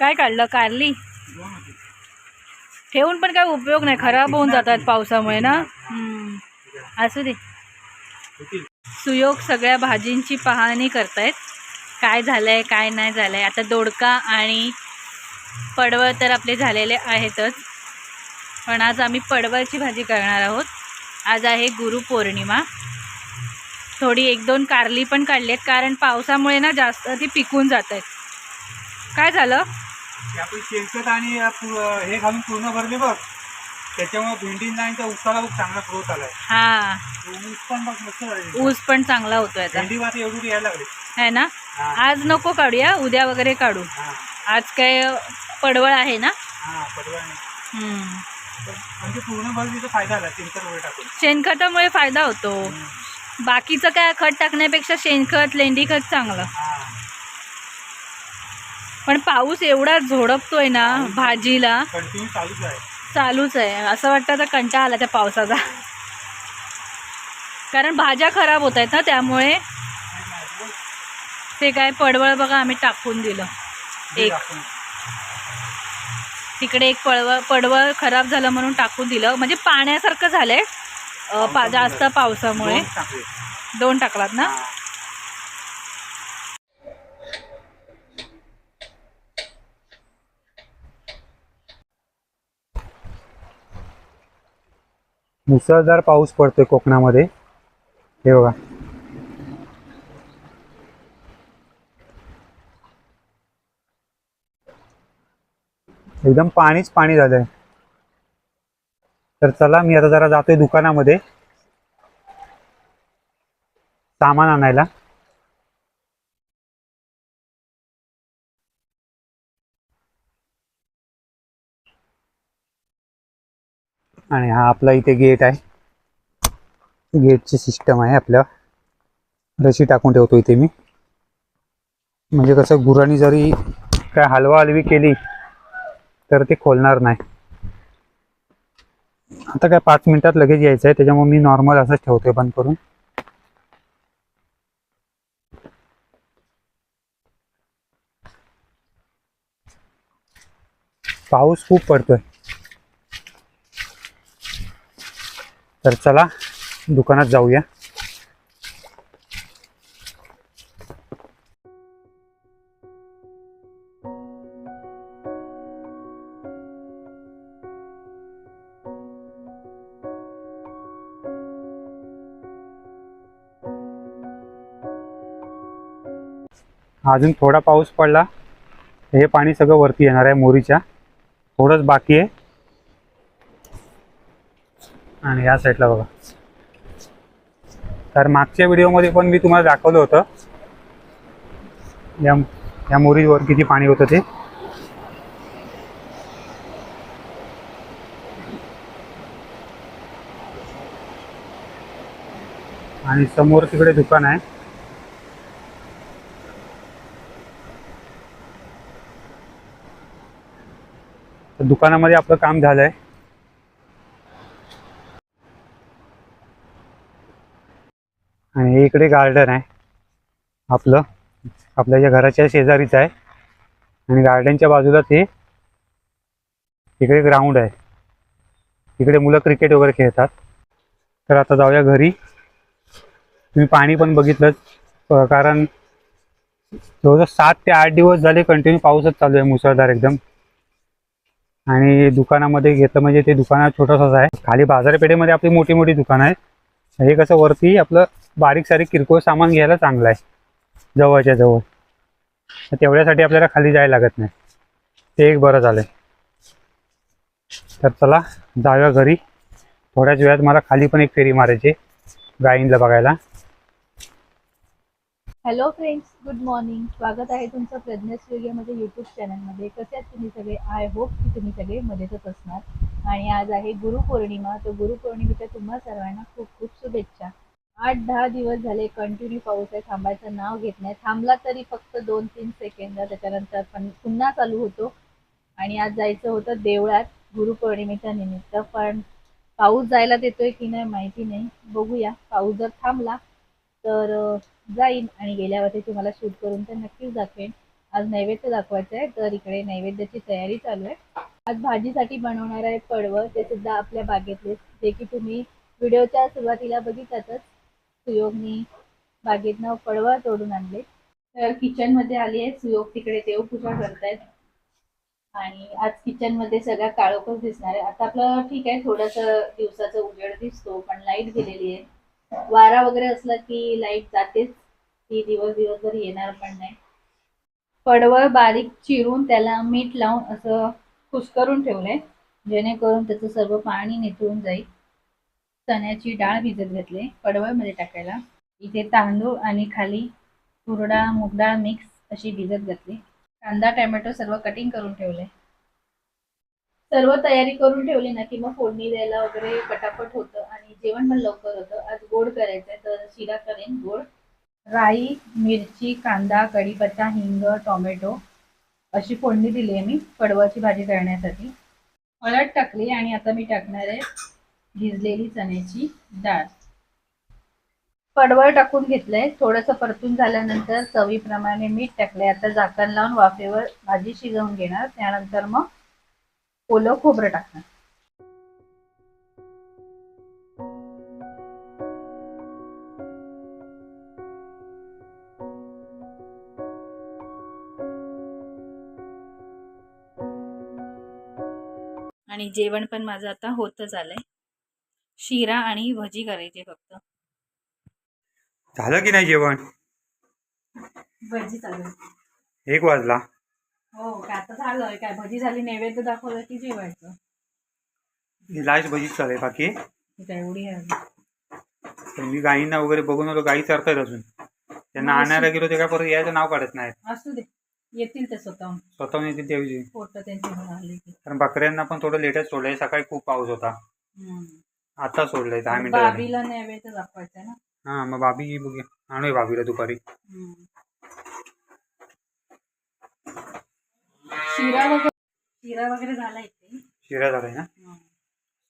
काय काढलं? कारली? ठेवून पण काय उपयोग नाही. खराब होऊन जातात पावसामुळे ना? असू दे. सुयोग सगळ्या भाजींची पाहणी करतायत. काय झालंय काय नाही झालंय? आता दोडका आणि पडवळ तर आपले झालेले आहेतच. पण आज आम्ही पडवळची भाजी करणार आहोत. आज आहे गुरुपौर्णिमा थोडी एक दोन कारली पण काढली आहेत कारण पावसामुळे ना जास्त ती पिकून जात आहेत काय झालं? ते आपण शेणखत आणि हे घालून पूर्ण भरले बघ. त्याच्यामुळे भेंडींना आणि त्या उसाला बघ चांगला ग्रोथ आलाय. हा. ऊस पण बघ मस्त झाले ऊस पण चांगला होतोय आता. भेंडी मात्र एवढी यायला लागली. है ना? आज नको काढूया उद्या वगैरे काढू. आज काय पडवळ आहे ना? हा म्हणजे पूर्ण फायदा आला शेणखत टाकून. शेणखतामुळे फायदा होतो. बाकीचं काय खत टाकण्यापेक्षा शेणखत लेंडी खत चांगलं पण पाऊस एवढा झोडपतोय ना भाजीला. चालूच आहे. असं वाटतं आता कंटाळा आला त्या पावसाचा. कारण भाज्या खराब होत आहेत ना त्यामुळे ते काय पडवळ बघा आम्ही टाकून दिलं. एक. तिकडे एक पडवळ पडवळ खराब झालं म्हणून टाकून दिलं. म्हणजे पाण्यासारखं झालंय जास्त पावसामुळे. दोन टाकलात ना? मुसळधार पाऊस पडतोय कोकणामध्ये. हे बघा. एकदम पाणीच पाणी झालंय. तर चला मी आता जरा जातोय दुकानामध्ये. सामान आणायला. आणि हा आपला इथे गेट आहे. गेटची सिस्टम आहे आपल्या. रशी टाकून ठेवतो इथे मी. म्हणजे कसं गुरांनी जरी काय हलवा हलवी केली तर ते खोलणार नाही. आता काय पाच मिनिटात लगेच यायचं आहे त्याच्यामुळे मी नॉर्मल असंच ठेवतोय बंद करून. पाऊस खूप पडतोय. तर चला दुकानात जाऊया. अजून थोडा पाऊस पडला. हे पाणी सगळं वरती येणार आहे मोरीच्या. थोडंच बाकी आहे. आणि या साईडला बघा. तर मागच्या व्हिडिओमध्ये पण मी तुम्हाला दाखवलं होतं. या या मोरीवर किती पाणी होतं ते. आणि समोर तिकडे दुकान आहे. दुकानामध्ये आपलं काम झालंय. आणि इकडे गार्डन आहे. आपलं आपल्या ज्या घराच्या शेजारीच आहे. आणि गार्डनच्या बाजूला ते इकडे ग्राउंड आहे. इकडे मुलं क्रिकेट वगैरे खेळतात. तर आता जाऊया घरी. तुम्ही पाणी पण बघितलं कारण जवळजवळ सात ते आठ दिवस झाले कंटिन्यू पाऊसच चालू आहे मुसळधार एकदम. आणि दुकानामध्ये घेतलं म्हणजे ते दुकान छोटंसंच आहे. खाली बाजारपेठेमध्ये आपली मोठी मोठी दुकानं आहेत. हे कसं वरती आपलं बारीक सारीक किरकोळ सामान घ्यायला चांगलं आहे. जवळच्या जवळ. तर तेवढ्यासाठी आपल्याला खाली जायला लागत नाही. ते एक बरं झालंय. तर चला जाऊया घरी. थोड्याच वेळात मला खाली पण एक फेरी मारायची गाईंला बघायला. हॅलो फ्रेंड्स गुड मॉर्निंग स्वागत आहे तुमचं प्रज्ञा स्टुडिओमध्ये यूट्यूब चॅनलमध्ये कसे आहेत तुम्ही सगळे? आय होप की तुम्ही सगळे मजेतच असणार. आणि आज आहे गुरुपौर्णिमा तर गुरुपौर्णिमेच्या तुम्हा सर्वांना खूप खूप शुभेच्छा. आठ दहा दिवस झाले कंटिन्यू पाऊस आहे. थांबायचं नाव घेत नाही. थांबला तरी फक्त दोन तीन सेकंद त्याच्यानंतर पण पुन्हा चालू होतो. आणि आज जायचं होतं देवळात गुरुपौर्णिमेच्या निमित्त. पण पाऊस जायला देतोय की नाही माहिती नाही. बघूया. पाऊस जर थांबला तर जाईन आणि गेल्यावरती तुम्हाला शूट करून तर नक्कीच दाखवेन. आज नैवेद्य दाखवायचं आहे तर इकडे नैवेद्याची तयारी चालू आहे. आज भाजीसाठी बनवणार आहे पडवं ते सुद्धा आपल्या बागेतले जे की तुम्ही व्हिडिओच्या सुरुवातीला बघितलातच. सुयोगनी बागेतनं पडवं तोडून आणले. तर किचनमध्ये आली आहे सुयोग तिकडे देवपूजा करतायत. आणि आज किचनमध्ये सगळ्या काळोखच दिसणार आहे. आता आपलं ठीक आहे थोडस दिवसाचा उजेड दिसतो पण लाइट गेलेली आहे. वारा वगैरे असला की लाइट जातेच. ती दिवस दिवसभर येणार पण नाही. पडवळ बारीक चिरून त्याला मीठ लावून असं कुसकरून ठेवलंय. जेणेकरून त्याचं सर्व पाणी निथळून जाईल. चण्याची डाळ भिजत घेतली पडवळमध्ये टाकायला. इथे तांदूळ आणि खाली तुरडा मूग डाळ मिक्स अशी भिजत घातली. कांदा टोमॅटो सर्व कटिंग करून ठेवले. सर्व तयारी करून ठेवली ना की मग फोडणी द्यायला वगैरे पटापट होतं आणि जेवण पण लवकर होतं. आज गोड करायचंय तर शिरा करेन गोड. राई मिरची कांदा कढीपत्ता हिंग टोमॅटो अशी फोडणी दिली आहे मी कडवाची भाजी करण्यासाठी. हळद टाकली आणि आता मी टाकणार आहे भिजलेली चण्याची डाळ. पडवळ टाकून घेतलंय. थोडंसं परतून झाल्यानंतर चवीप्रमाणे मीठ टाकलंय. आता झाकण लावून वाफेवर भाजी शिजवून घेणार. त्यानंतर मग ओलं खोबरं टाकणार. आणि जेवण पण माझं आता होतच आलंय शिरा आणि भजी करायची फक्त. झालं की नाही जेवण? भजी चालू. एक वाजला. हो काय आता झालं? काय भजी झाली नैवेद्य दाखवलं की जेवायचं? लास्ट भजीच चालेल बाकी. ही काय एवढी आहे? तर मी गाईंना वगैरे बघून आलो गाई चरतायत अजून. त्यांना आणायला गेलो ते काय परत यायचं नाव काढत नाहीत. असू दे. येतील ते स्वतःहून स्वतःहून येतील त्याऐवजी. पोट त्यांची आली की. कारण बकऱ्यांना पण थोडं लेटच सोडलंय. सकाळी खूप पाऊस होता. हम्म. आता सोडलंय दहा मिनिटं. बाबीला नैवेद्य दाखवायचं ना? हा मग बाबी बघूया. आणूया बाबीला दुपारी. हम्म. शिरा वगैरे शिरा वगैरे झाला इथे. शिरा झालाय ना? हम्म.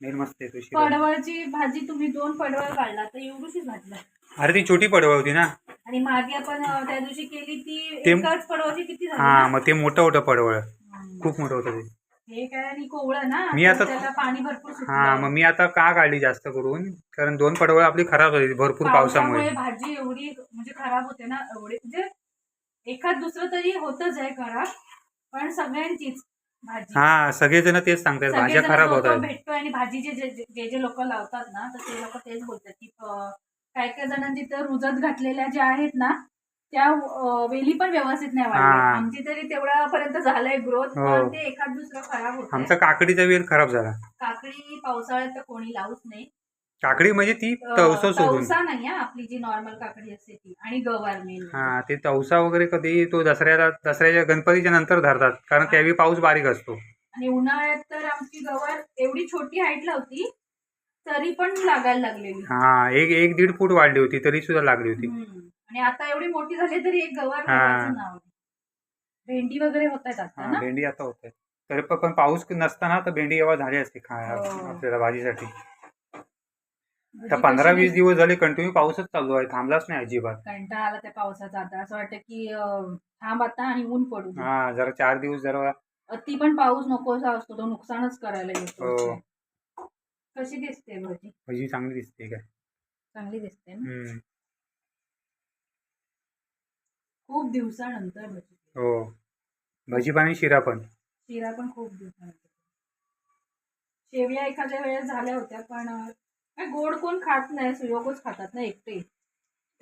मेल मस्त येतो शिरा. पडवळची भाजी तुम्ही दोन पडवळ काढला तर एवढीशीच भाजला अरे ती छोटी पडवळ होती ना? आणि मागे आपण अं, त्या दिवशी केली ती ते- एकाच पडवळची किती झाली हा ना? मग ते मोठं होतं पडवळ. हम्म. खूप मोठं होतं ते. हे काय आणि कोवळं ना? मी आता- त्याला पाणी भरपूर सुटलं. हा मग मी आता का काढली जास्त करून? कारण दोन पडवळ आपली खराब झाली भरपूर पावसामुळे. भाजी एवढी म्हणजे खराब होते ना एवढी म्हणजे एखाद दुसरं तरी होतच आहे खराब. पण सगळ्यांचीच भाजी. हा सगळेजण तेच सांगतात भाज्या सगळेजण खराब जो होत तो आहेत भेटतोय आणि भाजी जे जे जे जे लोक लावतात ना तर ते लोक तेच बोलतात की अं, काय काय जणांची तर रुजत घातलेल्या ज्या आहेत ना त्या अं, वेली पण व्यवस्थित नाही वाढल्या. हा. आमची तरी तेवढ्यापर्यंत झालंय ग्रोथ हो. पण ते एखाद दुसरं खराब होत आमचा काकडीचा वेल खराब झाला. काकडी पावसाळ्यात तर कोणी लावूच नाही. काकडी म्हणजे ती तवसं सोडून. तवसा नाही हा आपली जी नॉर्मल काकडी असते ती आणि गवार मेन हा ते तवसा वगैरे कधी तो दसऱ्याला दसऱ्याच्या गणपतीच्या नंतर धरतात कारण त्यावेळी पाऊस बारीक असतो. आणि उन्हाळ्यात तर आमची गवार एवढी छोटी हाईट लावती तरी पण लागायला लागलेली हा एक एक दीड फूट वाढली होती तरी सुद्धा लागली होती. हम्म. आणि आता एवढी मोठी झाली तरी एक गवार हा. लावायचं नाव नाही. भेंडी वगैरे होत आहेत आता हा ना? भेंडी आता होते. तरी पण पण पाऊस नसताना तर भेंडी केव्हा झाली असते खाया हो. आपल्याला भाजीसाठी. भजी तर पंधरा वीस दिवस झाले कंटिन्यू पाऊसच चालू आहे थांबलाच नाही अजिबात. कंटाळा आला त्या पावसाचा आता. असं वाटतं की अं, थांब आता आणि ऊन पडू दे. हा जरा चार दिवस जरा अति पण पाऊस नकोसा असतो तो नुकसानच करायला येतो. हो. कशी दिसते भजी भजी चांगली दिसते काय? चांगली दिसते ना? हम्म. खूप दिवसानंतर भजी. हो. भजी पण आणि शिरा पण. शिरा पण खूप दिवसानंतर. शेवया एखाद्या वेळेस झाल्या होत्या पण अं, गोड कोण खात नाही सुयोगच खातात ना एकटे.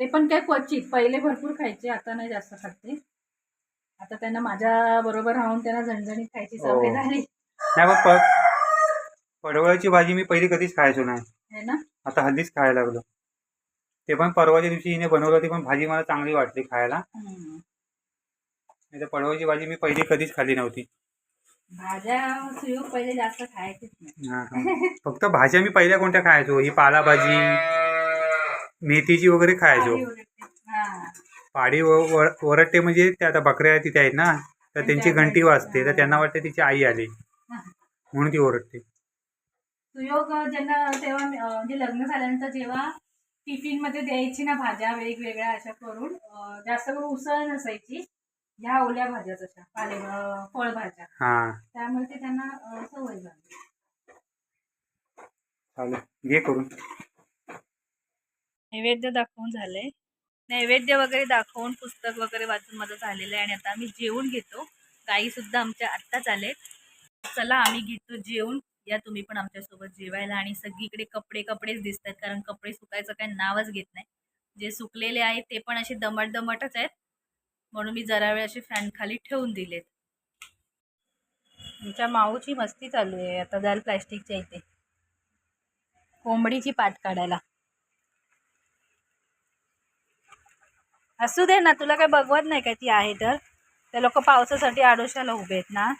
ते पण काय क्वचित पहिले भरपूर खायचे आता नाही जास्त खाते आता त्यांना माझ्या बरोबर राहून त्यांना झणझणीत खायची सवय हो. झाली. नाही पडवळाची भाजी मी पहिली कधीच खायचो नाही. है ना? आता हल्लीच खायला लागलो. ते पण परवाच्या दिवशी हिने बनवलं ती पण भाजी मला चांगली वाटली खायला. नाही तर पडवळची भाजी मी पहिली कधीच खाल्ली नव्हती. भाज्या सुयोग पहिले जास्त खायचीच नाही. हा, हा. फक्त भाज्या मी पहिल्या कोणत्या खायचो? ही पालाभाजी मेथीची वगैरे खायचो. हा. पाडी व- वर- वरट्टे म्हणजे ते आता बकऱ्या तिथे आहेत ना तर त्यांची घंटी वाजते तर त्यांना वाटते तिची आई आली. म्हणून ती ओरडते. सुयोग ज्यांना तेव्हा मी, अं, म्हणजे लग्न झाल्यानंतर जेव्हा टिफिनमध्ये द्यायची ना भाज्या वेगवेगळ्या अशा करून अं, जास्त करून उसळ नसायची. ह्या ओल्या भाज्या जशा पाले फळभाज्या. हा. त्यामुळे ते त्यांना अं, सवय झाली. चालेल. घे करून. नैवेद्य दाखवून झालंय. नैवेद्य वगैरे दाखवून पुस्तक वगैरे वाचून माझं झालेलं आहे आणि आता आम्ही जेवून घेतो. गाई सुद्धा आमच्या आत्ताच आलेत. चला आम्ही घेतो जेवून. या तुम्ही पण आमच्यासोबत जेवायला आणि सगळीकडे कपडे कपडेच दिसत आहेत कारण कपडे सुकायचं काही नावच घेत नाही. जे सुकलेले आहेत ते पण असे दमट दमटच आहेत. म्हणून मी जरा वेळ असे फॅन खाली ठेवून दिलेत. आमच्या माऊची मस्ती चालू आहे. आता जाल प्लॅस्टिकच्या इथे. कोंबडीची पाठ काढायला. असू दे ना तुला काय बघवत नाही का ती आहे तर? ते लोक पावसासाठी आडोशाला उभे आहेत ना?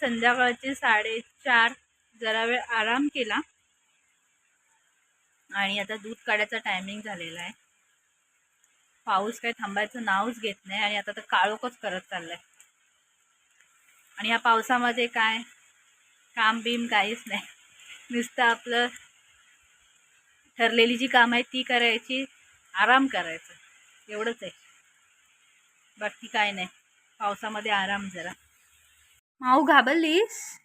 संध्याकाळचे साडेचार. जरा वेळ आराम केला. आणि आता दूध काढायचा टायमिंग झालेला आहे. पाऊस काही थांबायचं नावच घेत नाही आणि आता तर काळोखच करत चाललाय. आणि या पावसामध्ये काय? काम बीम काहीच नाही. नुसतं आपलं ठरलेली जी कामं आहेत ती करायची आराम करायचं. एवढंच आहे. बाकी काय नाही. पावसामध्ये आराम जरा. माऊ घाबरलीस?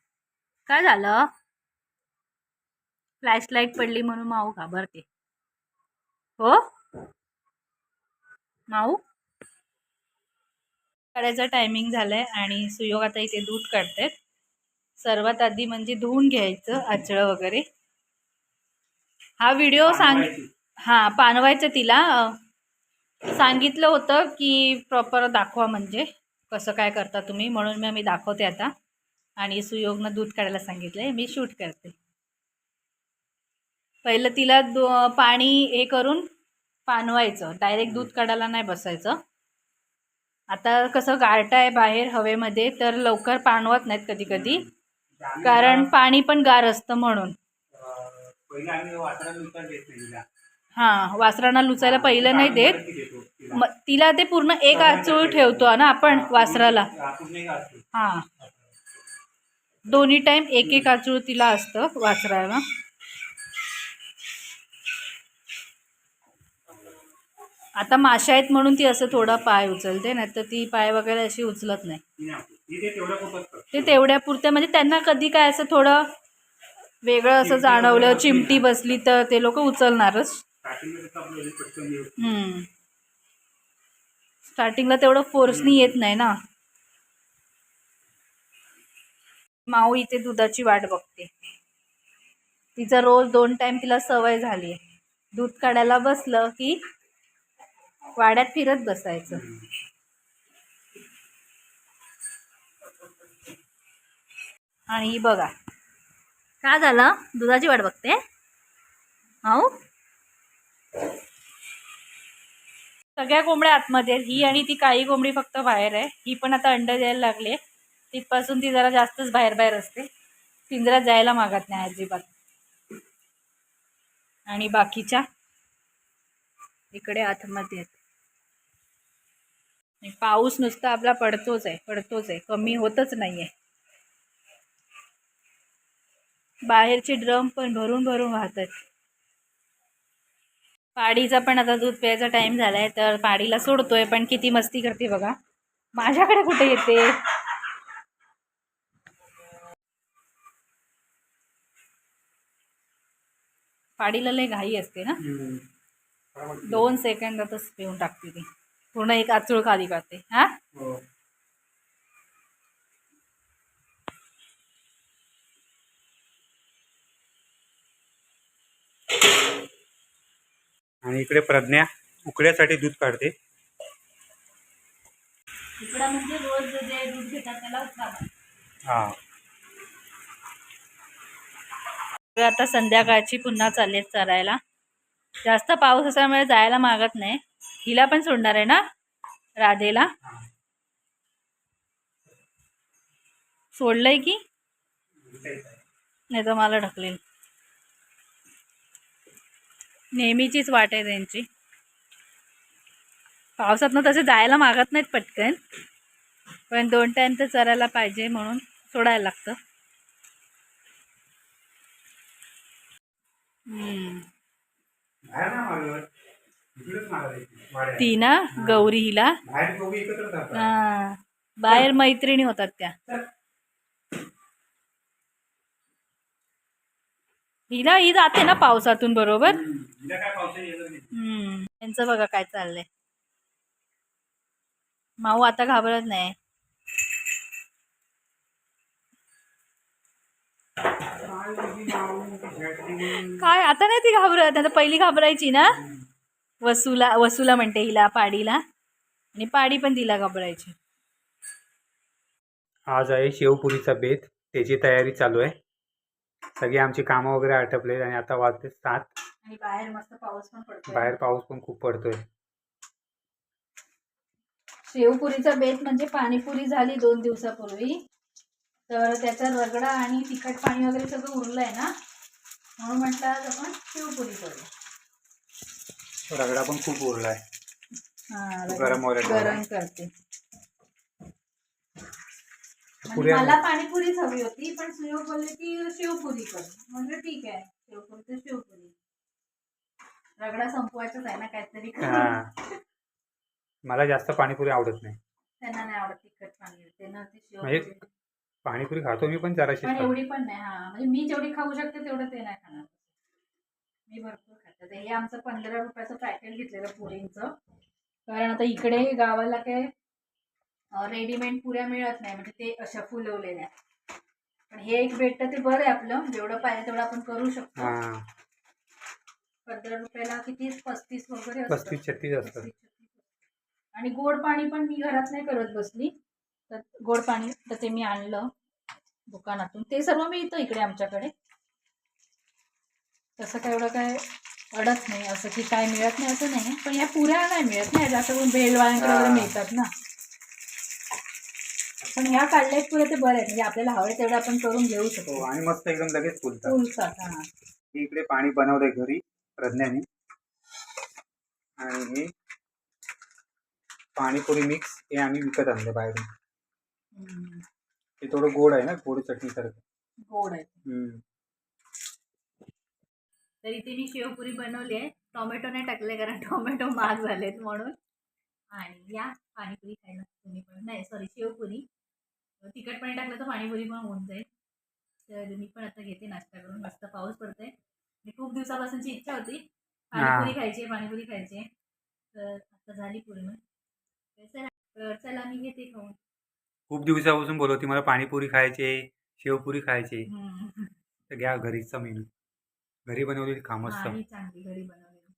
काय झालं? फ्लॅशलाईट पडली म्हणून माऊ घाबरते. हो? माऊ? काढायचा टायमिंग झालाय आणि सुयोग आता इथे दूध काढतात सर्वात आधी म्हणजे धुवून घ्यायचं आचळं वगैरे. हा व्हिडिओ सांग हां पानवायचं तिला. सांगितलं होतं की प्रॉपर दाखवा म्हणजे. कसं काय करता तुम्ही? म्हणून मी मी दाखवते आता. आणि सुयोगनं दूध काढायला सांगितलं आहे मी शूट करते. पहिलं तिला दो पाणी हे करून पानवायचं. डायरेक्ट दूध काढायला नाही बसायचं. आता कसं गारठा आहे बाहेर हवेमध्ये तर लवकर पाणवत नाहीत कधी कधी कारण पाणी पण गार असतं म्हणून. हां वासरांना लुचायला पहिलं नाही देत. तिला. मग तिला ते पूर्ण एक आचूळ ठेवतो ना आपण वासराला. हां. दोन्ही टाईम एक एक आचूळ तिला असतं वासराला. आता माशा आहेत म्हणून ती असं थोडा पाय उचलते नाही तर ती पाय वगैरे अशी उचलत नाही. ती तेवढ्या पुरत्या म्हणजे त्यांना कधी काय असं थोडं वेगळं असं जाणवलं चिमटी बसली तर ते लोक उचलणारच. स्टार्टिंगला तेवढं फोर्सनी येत नाही ना. माऊ इथे दुधाची वाट बघते. तिचं रोज दोन टाइम तिला सवय झाली आहे दूध काढायला बसलं की वाड्यात फिरत बसायचं. आणि ही बघा. काय झालं? दुधाची वाट बघते. हो सगळ्या कोंबड्या आतमध्ये ही आणि ती काळी कोंबडी फक्त बाहेर आहे. ही पण आता अंड द्यायला लागली तिथपासून ती जरा जास्तच बाहेर बाहेर असते. पिंजऱ्यात जायला मागत नाही अजिबात. आणि बाकीच्या इकडे आतमध्ये आहेत. पाऊस नुसता आपला पडतोच आहे पडतोच आहे. कमी होतच नाही आहे बाहेरचे ड्रम पण भरून भरून वाहत आहेत पाडीचा पण आता दूध प्यायचा टाइम झालाय तर पाडीला सोडतोय पण किती मस्ती करते बघा. माझ्याकडे कुठे येते? पाडीला लय घाई असते ना. दोन सेकंदातच पिऊन टाकते ती. पूर्ण एक आचूळ खाली करते हा? हो. आणि इकडे प्रज्ञा उकड्यासाठी दूध काढते. म्हणजे रोज जे दूध घेतात त्याला खावा. हा. आता संध्याकाळची पुन्हा चाललेत चरायला जास्त पाऊस असल्यामुळे जायला मागत नाही. हिला पण सोडणार आहे ना? राधेला? सोडलंय की? नाही तर मला ढकलेल. नेहमीचीच वाट आहे त्यांची. पावसातनं तसे जायला मागत नाहीत पटकन. पण दोन टाइम तर चरायला पाहिजे म्हणून सोडायला लागतं. ती ना गौरी हिला. बाहेर मैत्रिणी होतात त्या. हिला ही जाते ना पावसातून बरोबर? हम्म. त्यांचं बघा काय चाललंय. माऊ आता घाबरत नाही. काय? आता नाही ती घाबरत. आता पहिली घाबरायची ना. वसूला वसूला म्हणते हिला पाडीला. आणि पाडी पण तिला घाबरायची. आज आहे शेवपुरीचा बेत. त्याची तयारी चालू आहे. सगळी आमची कामं वगैरे आटपले आणि आता वाजते सात. आणि बाहेर मस्त पाऊस पण पडतो बाहेर पाऊस पण खूप पडतोय. शेवपुरीचा बेत म्हणजे पाणीपुरी झाली दोन दिवसापूर्वी. तर त्याचा रगडा आणि तिखट पाणी वगैरे सगळं उरलंय ना. म्हणून म्हटलं आज आपण शेवपुरी करू. रगडा पण खूप उरलाय. गरम. गरम करते. मला पाणीपुरीच हवी होती पण सुयोग बोलले की शेवपुरी कर. म्हणजे ठीक आहे शेवपुरी तर शेवपुरी रगडा संपवायचाच आहे ना काहीतरी. मला जास्त पाणीपुरी आवडत नाही. त्यांना नाही आवडत तिखट पाणी म्हणजे पाणीपुरी खातो मी पण जराशी पण एवढी पण नाही हा. म्हणजे मी जेवढी खाऊ शकते तेवढं ते नाही खाणार. मी भरपूर खाते. तर हे आमचं पंधरा रुपयाचं पॅकेट घेतलेलं पुरींचं. कारण आता इकडे गावाला काय रेडीमेड पुऱ्या मिळत नाही. म्हणजे ते अशा फुलवलेल्या. पण हे एक भेटतं ते बरं आहे आपलं. जेवढं पाहिजे तेवढं आपण करू शकतो. पंधरा रुपयाला किती? पस्तीस वगैरे. पस्तीस छत्तीस असतं. पस्तीस, छत्तीस. आणि गोड पाणी पण मी घरात नाही करत बसली. तर गोड पाणी तर ते मी आणलं दुकानातून. ते सर्व मिळतं इकडे आमच्याकडे. तसं काय एवढं काय अडत नाही असं की काय मिळत नाही असं नाही. पण या पुऱ्या नाही मिळत ना जास्त करून भेळवाल्यांकडे वगैरे हा. मिळतात ना. पण ह्या काढल्यात पुऱ्या ते बरं आहेत. म्हणजे आपल्याला हवे तेवढं आपण करून घेऊ हो शकतो आणि मस्त एकदम लगेच फुलतात. फुलतात हा. इकडे पाणी बनवलंय घरी प्रज्ञाने. आणि हे पाणीपुरी मिक्स हे आम्ही विकत आणलं बाहेरून. ते थोडं गोड आहे ना गोड चटणी सारखं. गोड आहे. हम्म. तर इथे मी शेवपुरी बनवली आहे. टोमॅटो नाही टाकले कारण टोमॅटो महाग झालेत म्हणून. आणि या पाणीपुरी खायला तुम्ही पण नाही सॉरी शेवपुरी. तिखट पाणी टाकलं तर पाणीपुरी पण होऊन जाईल. तर मी पण आता घेते नाश्ता करून. मस्त पाऊस पडतोय. आणि खूप दिवसापासूनची इच्छा होती. पाणीपुरी खायची पाणीपुरी खायची तर आता झाली पूर्ण. तर चला मी घेते खाऊन. खूप दिवसापासून बोलवती मला पाणीपुरी खायची शेवपुरी खायची. हम्म. तर घ्या घरीचा मेनू. घरी बनवलेली खा मस्त. आणि चांगली घरी बनवलेली.